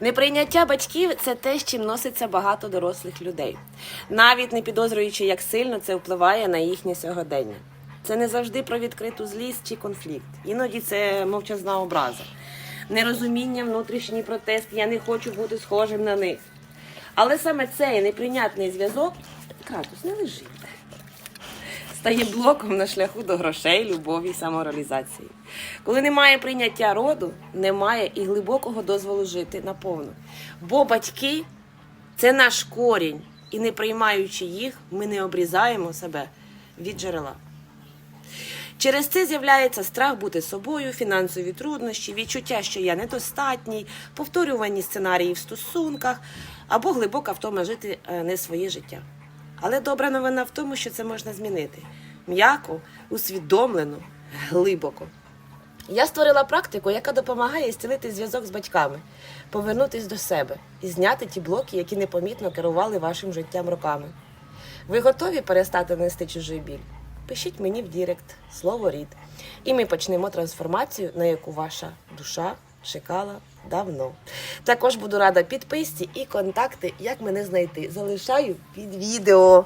Неприйняття батьків це те, з чим носиться багато дорослих людей, навіть не підозрюючи, як сильно це впливає на їхнє сьогодення. Це не завжди про відкриту злість чи конфлікт. Іноді це мовчазна образа, нерозуміння, внутрішній протест. Я не хочу бути схожим на них. Але саме цей неприйнятний зв'язок Кратус, не лежи. Стає блоком на шляху до грошей, любові і самореалізації. Коли немає прийняття роду, немає і глибокого дозволу жити наповну. Бо батьки це наш корінь, і не приймаючи їх, ми не обрізаємо себе від джерела. Через це з'являється страх бути собою, фінансові труднощі, відчуття, що я недостатній, повторювані сценарії в стосунках або глибока втома жити е, не своє життя. Але добра новина в тому, що це можна змінити м'яко, усвідомлено, глибоко. Я створила практику, яка допомагає зцілити зв'язок з батьками, повернутись до себе і зняти ті блоки, які непомітно керували вашим життям роками. Ви готові перестати нести чужий біль? Пишіть мені в Дірект слово рід, і ми почнемо трансформацію, на яку ваша душа чекала давно. Також буду рада підписці і контакти, як мене знайти. Залишаю під відео.